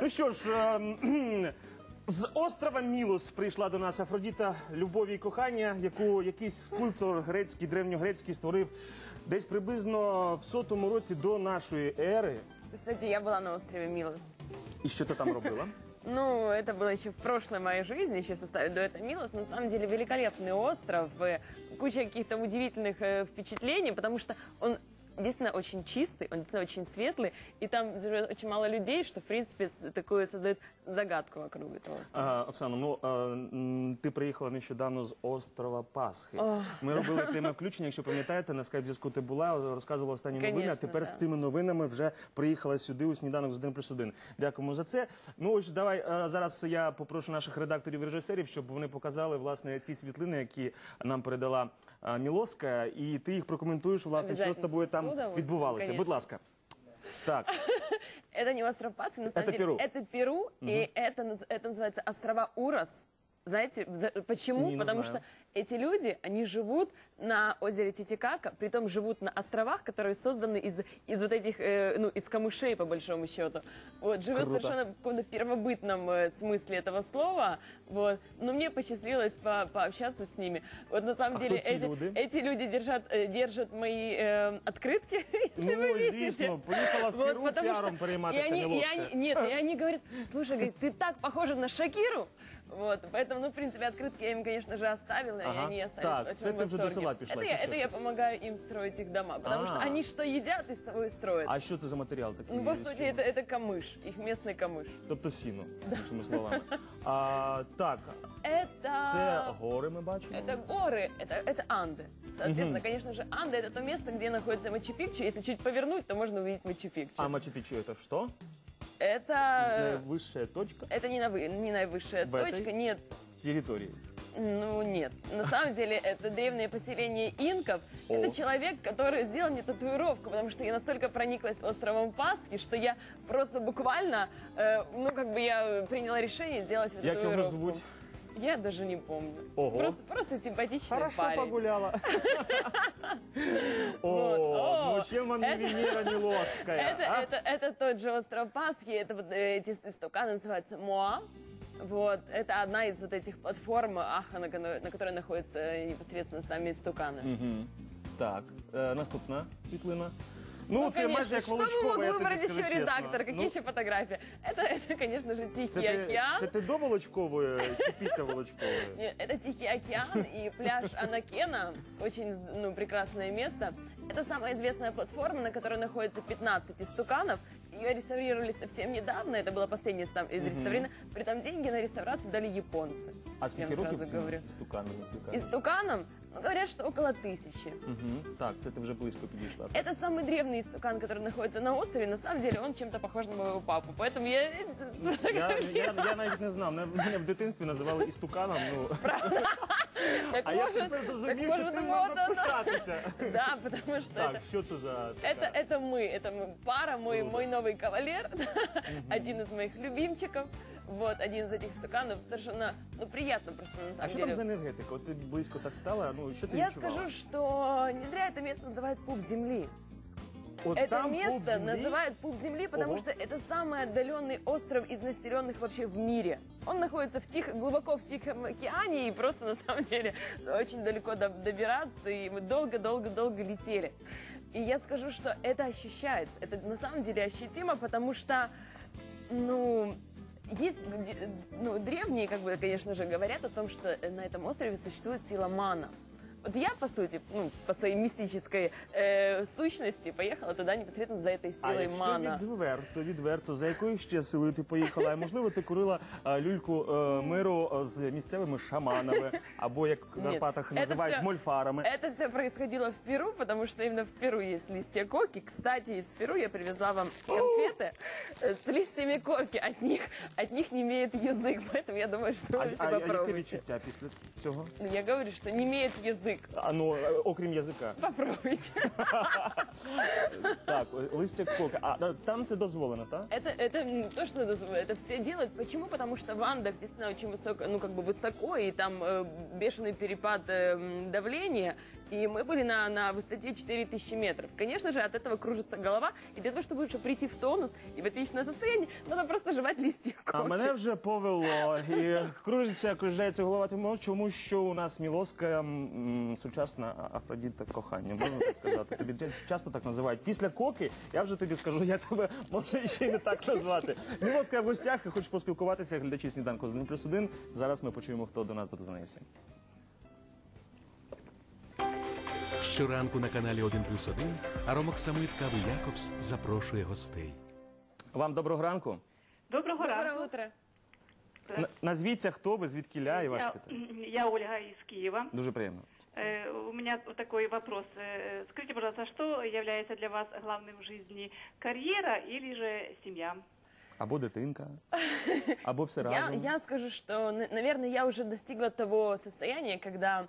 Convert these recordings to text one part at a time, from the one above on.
Ну що ж, ем, з острова Мілос прийшла до нас Афродіта любові і кохання, яку якийсь скульптор грецький, древньогрецький створив десь приблизно в сотому році до нашої ери. Кстати, я была на острове Милос. І що ти там робила? Ну, это было еще в прошлой моей жизни, еще в составе до этого Милос. На самом деле великолепный остров, э, куча каких-то удивительных э, впечатлений, потому что он действительно очень чистый, он действительно очень светлый, и там живет очень мало людей, что, в принципе, с- такую создает загадку вокруг этого острова. А, Оксано, ну а, м, ти приїхала нещодавно з острова Пасхи. Ми робили пряме включення. Якщо пам'ятаєте, на скайп зв'язку ти була, розказувала останні новини. А Конечно, тепер да. з цими новинами вже приїхала сюди у сніданок з 1 плюс 1. Дякуємо за це. Ну ось давай а, зараз я попрошу наших редакторів і режисерів, щоб вони показали власне ті світлини, які нам передала а, Мілоска, і ти їх прокоментуєш, власне, що з Обязательно, тобою з там удовольствием, відбувалося. конечно. Будь ласка. Так, Это не остров Пасхи, на самом Это деле. Перу. Это Перу, и это, наз- это называется острова Урос. Знаете, за- почему? Не, не Потому знаю. что эти люди, они живут на озере Титикака, притом живут на островах, которые созданы из, из вот этих, э, ну, из камышей, по большому счету. Вот, живет Круто. совершенно в каком-то первобытном э, смысле этого слова. Вот. Но мне посчастливилось по- пообщаться с ними. Вот на самом А деле кто эти эти, люди? эти люди держат, э, держат мои э, открытки, если вы ну видите. звісно, поїхала в Вот, Перу потому піаром что- перейматися и они, и Мілоска. они- Нет, и они говорят, слушай, говорит, ты так похожа на Шакиру. Вот, поэтому, ну, в принципе, открытки я им, конечно же, оставила, Ага. и они остались Так, очень это в ты уже до восторге. села пришла, Это я, чи это что я це? помогаю им строить их дома, потому что А. они что едят, и с того и строят. А що це за матеріал такий? Ну, по з сути, чого? это, это камыш, их местный камыш. Тобто сіно, іншими словами. А, так, Это... це гори ми бачимо. Это горы, это, это Анды. Соответственно, конечно же, Анды это то место, где находится Мачу-Пикчу. Если чуть повернуть, то можно увидеть Мачу-Пикчу. А Мачу-Пікчу це що? Это, Найвища точка это не, навы- не наивысшая В точка, нет. території. Ну нет, на самом деле это древнее поселение инков. О. Это человек, который сделал мне татуировку, потому что я настолько прониклась островом Пасхи, что я просто буквально, э, ну как бы я приняла решение сделать эту Як татуировку. звуть? Я даже не помню. Ого. Просто, просто симпатичный Хорошо парень. погуляла. О, ну чем вам не Венера Милосская? Это, а? это, тот же остров Пасхи, это вот э, эти истуканы называются Моа. Вот, это одна из вот этих платформ Аха, на, ко- на которой находятся непосредственно сами истуканы. Мгм. Так, е, наступна світлина. Ну, Ну, це майже як что вы Волочкова, мог я тобі выбрать скажу еще чесно. редактор? Какие Ну, еще фотографии? Это, это, конечно же, Тихий це, ти, океан. це ти до Волочкової чи після Волочкової? Нет, это Тихий океан и пляж Анакена. Очень ну, прекрасное место. Это самая известная платформа, на которой находится 15 истуканов. Ее реставрировали совсем недавно. Это было последнее сам- из реставрировано. Притом деньги на реставрацию дали японцы. А Я скільки вам років сразу цим говорю. стуканам? Истуканам, ну, говорят, что около тысячи. Угу. Так, це ти вже близько підійшла. Это самый древний истукан, который находится на острове. На самом деле он чем-то похож на моего папу. Поэтому я... Я, я, я навіть не знав. Мене- Мене в дитинстві називали істуканом. Ну. Так А я может- тепер так зрозумів, що может, цим вот можна оно. пишатися. Да, потому что Так, это... що це за Это, така? это мы, это мы, пара, мой, Круто. мой новый кавалер, один из моих любимчиков, вот, один из этих стаканов, совершенно, ну, приятно просто, на А самом що там деле. за енергетика? От ти близько так стала, ну що ти Я відчувала? скажу, что не зря это место называют пуп земли. От это там место землі? называют пуп земли, потому Ого. что это самый отдаленный остров из населенных вообще в мире. Он находится в тих, глубоко в Тихом океане, и просто на самом деле очень далеко до- добираться, и мы долго-долго-долго летели. И я скажу, что это ощущается, это на самом деле ощутимо, потому что, ну, есть ну, древние, как бы, конечно же, говорят о том, что на этом острове существует сила мана. Вот я, по сути, ну, по своей мистической э, сущности поехала туда непосредственно за этой А силой якщо мана. відверто, відверто, за якою ще силою ти поїхала? А можливо, ти курила а, люльку е, миру е, з місцевими шаманами, або як в Нет, Карпатах это називають всё- мольфарами. Это все происходило в Перу, потому что именно в Перу есть листья коки. Кстати, из Перу я привезла вам конфеты э, с листьями коки. От них, от них не имеет язык, поэтому я думаю, что А, вы а, все а яке попробуете. відчуття після цього? Ну, я говорю, что не имеет язык. А ну, е, окрім язика. Попробуйте. Так, е, листя коки. А да, там це дозволено, так? Это, это то, что это, это все делают. Почему? Потому что в Андах действительно очень высоко, ну как бы высоко, и там э, бешеный перепад э, м, давления. И мы были на, на высоте 4000 метров. Конечно же, от этого кружится голова. И для того, чтобы уже прийти в тонус и в отличное состояние, надо просто жевать листья А коки. мене вже повело. І кружиться, кружається голова, тому, чому що у нас мілоска м, сучасна Афродіта кохання, можна так сказати. Тобі ча- часто так називають. Після коки я вже тобі скажу, я тебе може ще й не так назвати. Мілоска в гостях і хочу поспілкуватися. Глядачі сніданку з 1 плюс 1. Зараз ми почуємо, хто до нас додзвонився. Щоранку на каналі 1 плюс 1 Аромок Самит Кави Якобс запрошує гостей. Вам доброго ранку. Доброго Доброе ранку. утро. Н- Назвіться, хто ви, звідкіля і ваше Я, питання. я Ольга из Киева. Дуже приємно. Э, у меня вот такой вопрос. Э, скажите, пожалуйста, что является для вас главным в жизни? Карьера или же семья? Або дитинка, або все Я, разом. я скажу, что, н- наверное, я уже достигла того состояния, когда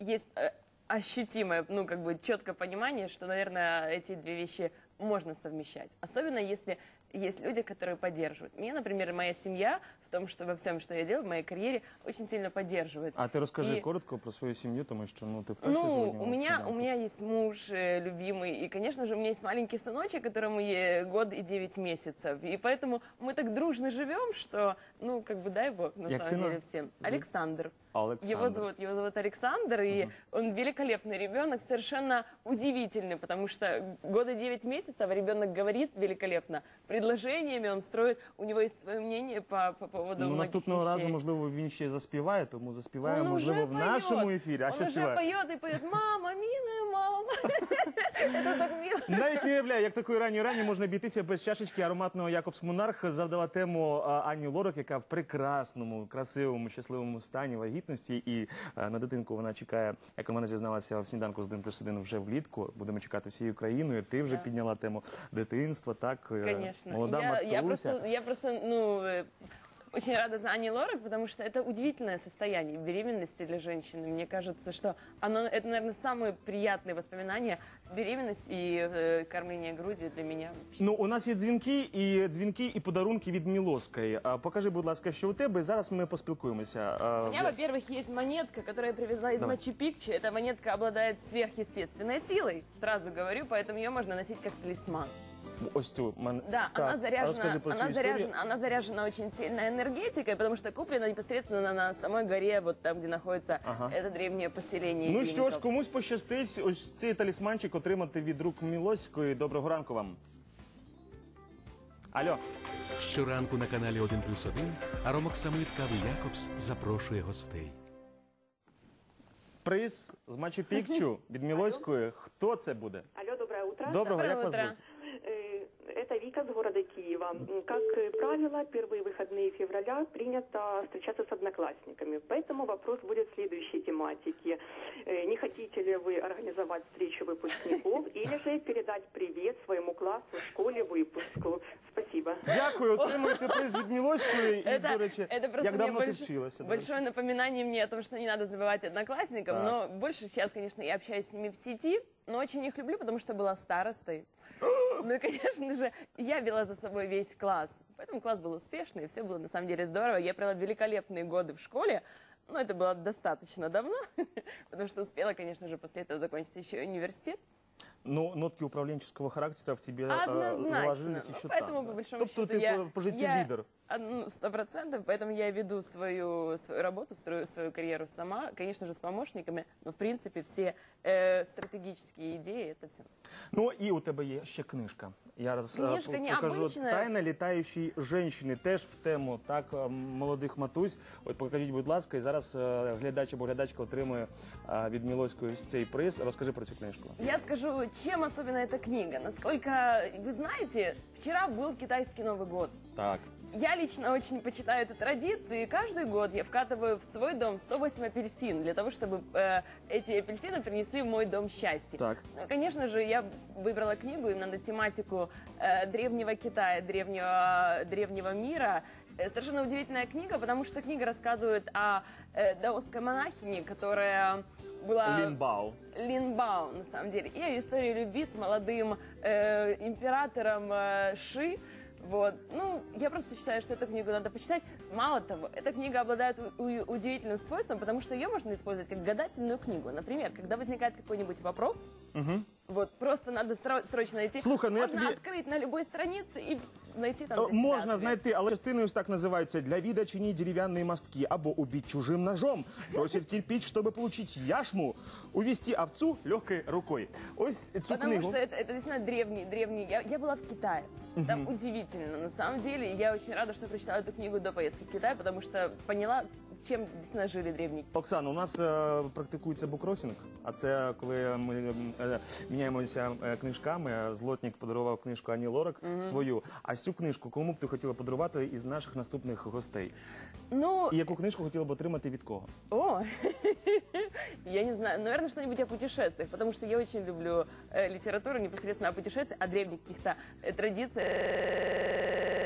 есть э, ощутимое, ну, как бы четкое понимание, что, наверное, эти две вещи можно совмещать. Особенно если есть люди, которые поддерживают. Меня, например, моя семья в том, что во всем, что я делаю, в моей карьере, очень сильно поддерживает. А ти розкажи І- коротко про свою сім'ю, тому що ну ти вперше Ну, сьогодні у на меня, сніданку. у меня есть муж э, любимый, и, конечно же, у меня есть маленький сыночек, которому е- год и 9 месяцев. И поэтому мы так дружно живем, что, ну, как бы дай бог, на Як самом сына деле, всем. Александр. Олександр. Его зовут, его зовут Александр, и он великолепный ребенок, совершенно удивительный, потому что года 9 месяцев, а ребенок говорит великолепно, предложениями он строит, у него есть свое мнение по, по поводу Ну, многих наступного разу, вещей. можливо, він ще й заспіває, тому заспіває, Он можливо, уже в поет. нашому ефірі. А Он що уже співає? поет и поет, мама, милая мама. Это так мило. Навіть не уявляю, як такої ранньої рані можна обійтися без чашечки ароматного Якобс Монарх. Завдала тему а, Ані Лорак, яка в прекрасному, красивому, щасливому стані Вагітності. І на дитинку вона чекає, як вона зізналася в сніданку з 1 плюс 1 вже влітку. Будемо чекати всією країною. Ти вже підняла тему дитинства, так? е, Конечно. Молода я, я просто, я просто, ну, э, очень рада за Ани Лорак, потому что это удивительное состояние беременности для женщины. Мне кажется, что оно, это, наверное, самые приятные воспоминания беременность и э, кормление грудью для меня. вообще. Ну, у нас є дзвінки і дзвінки і подарунки від Мілоскої. А, Покажи, будь ласка, що у тебе. Зараз ми поспілкуємося. А, У меня, во-первых, есть монетка, которую я привезла из Давай. Мачу-Пикчу. Эта монетка обладает сверхъестественной силой, сразу говорю, поэтому ее можно носить как талисман. Ось цю мен... Да, Так, она заряжена, про она заряжена, она заряжена очень сильной энергетикой, потому что куплена непосредственно на, на самой горе, вот там, где находится Ага. это древнее поселение. Ну що ж, комусь пощастить ось цей талісманчик отримати від рук Мілоської. Доброго ранку вам. Алло, Щоранку на каналі 1 плюс 1 Аромок Самит Кави Якобс запрошує гостей. приз з Мачу Пікчу від Мілоської. Хто це буде? Алло, доброе утро. Доброго, Доброе як вас утро. звуть? Э, Это Вика с города Киева. М, Как э, правило, первые выходные февраля принято встречаться с одноклассниками. Поэтому вопрос будет в следующей тематике. Э, Не хотите ли вы организовать встречу выпускников или же передать привет своему классу, школе, выпуску? Спасибо. Дякую, отримуєте приз від Мілоської. І, Это, до речі, это просто як мне давно ти больш- вчилася? до речі? большое напоминание мне о том, что не надо забывать одноклассникам. Так. Но больше сейчас, конечно, я общаюсь с ними в сети, но очень их люблю, потому что была старостой. Ну и, конечно же, я вела за собой весь класс. Поэтому класс был успешный, все было на самом деле здорово. Я провела великолепные годы в школе. Но это было достаточно давно, потому что успела, конечно же, после этого закончить еще университет. Ну, нотки управленческого характера в тебе э, Однозначно. заложились Ну, еще поэтому, там. по да. большому тобто счету, ти я- по, по житті я- лідер. А, ну, Сто процентов, поэтому я веду свою, свою работу, строю свою карьеру сама, конечно же, с помощниками, но, в принципе, все э, стратегические идеи, это все. Ну і у тебе є ще книжка. Я раз е, Книжка по- покажу необычная. тайна літаючої жінки. Теж в тему так е, молодих матусь. От покажіть, будь ласка, і зараз е, глядач або глядачка отримує е, від Мілоської ось цей приз. Розкажи про цю книжку. Я скажу, чем особенно эта книга. Насколько вы знаете, вчера был китайский Новый год. Так. Я лично очень почитаю эту традицию, и каждый год я вкатываю в свой дом 108 апельсин, для того, чтобы э, эти апельсины принесли в мой дом счастье. Так. Ну, конечно же, я выбрала книгу именно на тематику э, древнего Китая, древнего, древнего мира. Э, совершенно удивительная книга, потому что книга рассказывает о э, даосской монахине, которая была... Лінбау. Линбао, на самом деле, и о истории любви с молодым э, императором э, Ши Вот. Ну, я просто считаю, что эту книгу надо почитать. Мало того, эта книга обладает удивительным свойством, потому что ее можно использовать как гадательную книгу. Например, когда возникает какой-нибудь вопрос, вот просто надо сро- срочно найти. Слухай, ну я можно тобі- открыть на любой странице и найти там Е, для себя Можна ответ. знайти, але частиною ж так називаються для вида чиніть дерев'яні мостки або убить чужим ножом, бросить кирпич, чтобы получить яшму, увести овцу легкой рукой. Ось цю Потому книгу. что это, это действительно древний, древний. Я, я была в Китае. Там удивительно, на самом деле. И Я очень рада, что прочитала эту книгу до поездки в Китай, потому что поняла, чем действительно жили древние. Оксана, у нас е, практикується букросінг, а це коли ми е, міняємося е, книжками. Злотник подарував книжку Ані Лорак свою. А цю книжку кому б ти хотіла подарувати із наших наступних гостей? Ну, І яку книжку хотіла б отримати від кого? о, я не знаю, наверное, что-нибудь о путешествиях, потому что я очень люблю э, литературу непосредственно о путешествиях, о древних каких-то э, традициях.